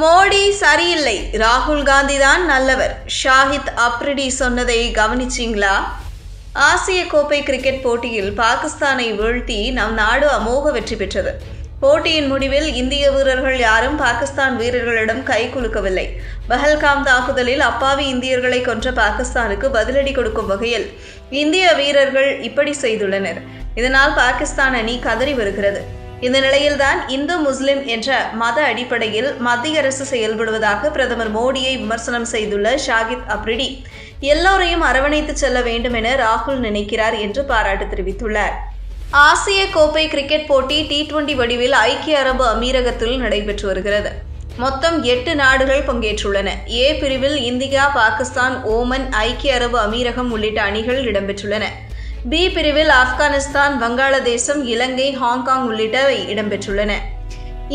மோடி சரியில்லை. ராகுல் காந்தி தான் நல்லவர். ஷாஹித் அப்ரிடி சொன்னதை கவனிச்சிங்களா? ஆசிய கோப்பை கிரிக்கெட் போட்டியில் பாகிஸ்தானை வீழ்த்தி நம் நாடு அமோக வெற்றி பெற்றது. போட்டியின் முடிவில் இந்திய வீரர்கள் யாரும் பாகிஸ்தான் வீரர்களிடம் கை குலுக்கவில்லை. பஹல்காம் தாக்குதலில் அப்பாவி இந்தியர்களை கொன்ற பாகிஸ்தானுக்கு பதிலடி கொடுக்கும் வகையில் இந்திய வீரர்கள் இப்படி செய்துள்ளனர். இதனால் பாகிஸ்தான் அணி கதறி வருகிறது. இந்த நிலையில்தான் இந்து முஸ்லிம் என்ற மத அடிப்படையில் மத்திய அரசு செயல்படுவதாக பிரதமர் மோடியை விமர்சனம் செய்துள்ள ஷாகித் அப்ரிடி. எல்லோரையும் அரவணைத்து செல்ல வேண்டும் என ராகுல் நினைக்கிறார் என்று பாராட்டு தெரிவித்துள்ளார். ஆசிய கோப்பை கிரிக்கெட் போட்டி டி டுவெண்டி வடிவில் ஐக்கிய அரபு அமீரகத்தில் நடைபெற்று வருகிறது. மொத்தம் எட்டு நாடுகள் பங்கேற்றுள்ளன. ஏ பிரிவில் இந்தியா பாகிஸ்தான் ஓமன் ஐக்கிய அரபு அமீரகம் உள்ளிட்ட அணிகள் இடம்பெற்றுள்ளன. பி பிரிவில் ஆப்கானிஸ்தான் வங்காளதேசம் இலங்கை ஹாங்காங் உள்ளிட்டவை இடம்பெற்றுள்ளன.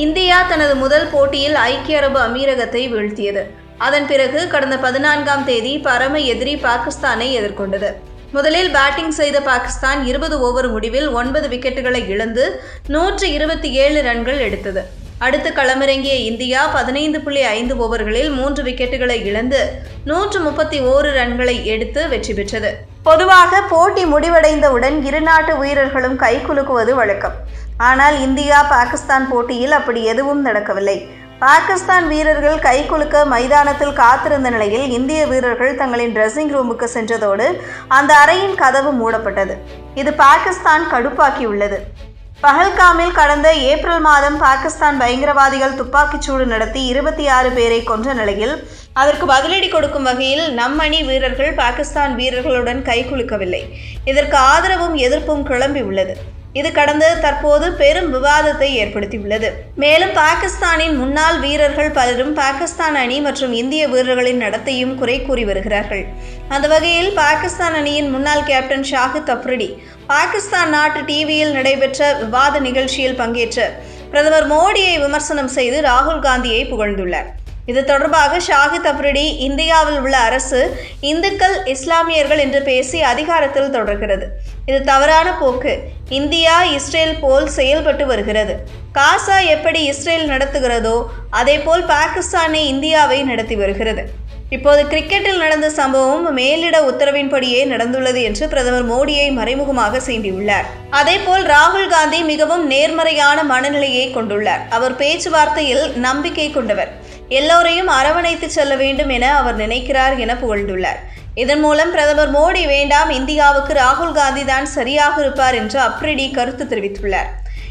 இந்தியா தனது முதல் போட்டியில் ஐக்கிய அரபு அமீரகத்தை வீழ்த்தியது. அதன் பிறகு கடந்த பதினான்காம் தேதி பரம எதிரி பாகிஸ்தானை எதிர்கொண்டது. முதலில் பேட்டிங் செய்த பாகிஸ்தான் இருபது ஓவர் முடிவில் ஒன்பது விக்கெட்டுகளை இழந்து நூற்று இருபத்தி ஏழு ரன்கள் எடுத்தது. அடுத்து களமிறங்கிய இந்தியா பதினைந்து புள்ளி ஐந்து ஓவர்களில் மூன்று விக்கெட்டுகளை இழந்து நூற்று முப்பத்தி ஓரு ரன்களை எடுத்து வெற்றி பெற்றது. பொதுவாக போட்டி முடிவடைந்தவுடன் இரு நாட்டு வீரர்களும் கைகுலுக்குவது வழக்கம். ஆனால் இந்தியா பாகிஸ்தான் போட்டியில் அப்படி எதுவும் நடக்கவில்லை. பாகிஸ்தான் வீரர்கள் கைகுலுக்க மைதானத்தில் காத்திருந்த நிலையில் இந்திய வீரர்கள் தங்களின் ட்ரெஸ்ஸிங் ரூமுக்கு சென்றதோடு அந்த அறையின் கதவு மூடப்பட்டது. இது பாகிஸ்தான் கடுப்பாக்கியுள்ளது. பஹல்காமில் கடந்த ஏப்ரல் மாதம் பாகிஸ்தான் பயங்கரவாதிகள் துப்பாக்கிச்சூடு நடத்தி இருபத்தி ஆறு பேரை கொன்ற நிலையில் அதற்கு பதிலடி கொடுக்கும் வகையில் நம் அணி வீரர்கள் பாகிஸ்தான் வீரர்களுடன் கைகுலுக்கவில்லை இதற்கு ஆதரவும் எதிர்ப்பும் கிளம்பி உள்ளது இது கடந்து தற்போது பெரும் விவாதத்தை ஏற்படுத்தியுள்ளது. மேலும் பாகிஸ்தானின் முன்னாள் வீரர்கள் பலரும் பாகிஸ்தான் அணி மற்றும் இந்திய வீரர்களின் நடத்தையும் குறை கூறி வருகிறார்கள். அந்த வகையில் பாகிஸ்தான் அணியின் முன்னாள் கேப்டன் ஷாஹித் அப்ரிடி பாகிஸ்தான் நாட்டு டிவியில் நடைபெற்ற விவாத நிகழ்ச்சியில் பங்கேற்று பிரதமர் மோடியை விமர்சனம் செய்து ராகுல் காந்தியை புகழ்ந்துள்ளார். இது தொடர்பாக ஷாஹித் அப்ரிடி இந்தியாவில் உள்ள அரசு இந்துக்கள் இஸ்லாமியர்கள் என்று பேசி அதிகாரத்தில் தொடர்கிறது. இது தவறான போக்கு. இந்தியா இஸ்ரேல் போல் செயல்பட்டு வருகிறது. காசா எப்படி இஸ்ரேல் நடத்துகிறதோ அதேபோல் பாகிஸ்தானை இந்தியாவை நடத்தி வருகிறது. இப்போது கிரிக்கெட்டில் நடந்த சம்பவம் மேலிட உத்தரவின்படியே நடந்துள்ளது என்று பிரதமர் மோடியை மறைமுகமாக சீண்டியுள்ளார். அதேபோல் ராகுல் காந்தி மிகவும் நேர்மறையான மனநிலையை கொண்டுள்ளார். அவர் பேச்சுவார்த்தையில் நம்பிக்கை கொண்டவர். எல்லோரையும் அரவணைத்து செல்ல வேண்டும் என அவர் நினைக்கிறார் என புகழ்ந்துள்ளார். இதன் மூலம் பிரதமர் மோடி வேண்டாம் இந்தியாவுக்கு ராகுல் காந்தி தான் சரியாக இருப்பார் என்று அப்ரிடி கருத்து தெரிவித்துள்ளார்.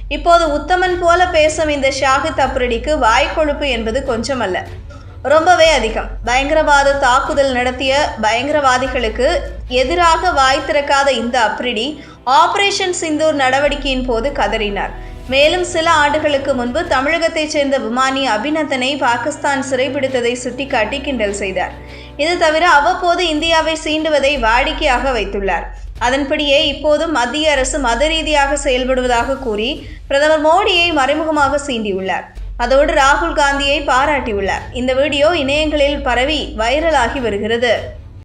இப்போது உத்தமன் போல பேசும் இந்த ஷாகித் அப்ரிடிக்கு வாய்க்கொழுப்பு என்பது கொஞ்சமல்ல. ரொம்பவே அதிகம். பயங்கரவாத தாக்குதல் நடத்திய பயங்கரவாதிகளுக்கு எதிராக வாய் திறக்காத இந்த அப்ரிடி ஆபரேஷன் சிந்தூர் நடவடிக்கையின் போது கதறினார். மேலும் சில ஆண்டுகளுக்கு முன்பு தமிழகத்தைச் சேர்ந்த விமானி அபிநந்தனை பாகிஸ்தான் சிறைபிடித்ததை சுட்டிக்காட்டி கிண்டல் செய்தார். இது தவிர அவ்வப்போது இந்தியாவை சீண்டுவதை வாடிக்கையாக வைத்துள்ளார். அதன்படியே இப்போது மத்திய அரசு மத ரீதியாக செயல்படுவதாக கூறி பிரதமர் மோடியை மறைமுகமாக சீண்டியுள்ளார். அதோடு ராகுல் காந்தியை பாராட்டியுள்ளார். இந்த வீடியோ இணையங்களில் பரவி வைரலாகி வருகிறது.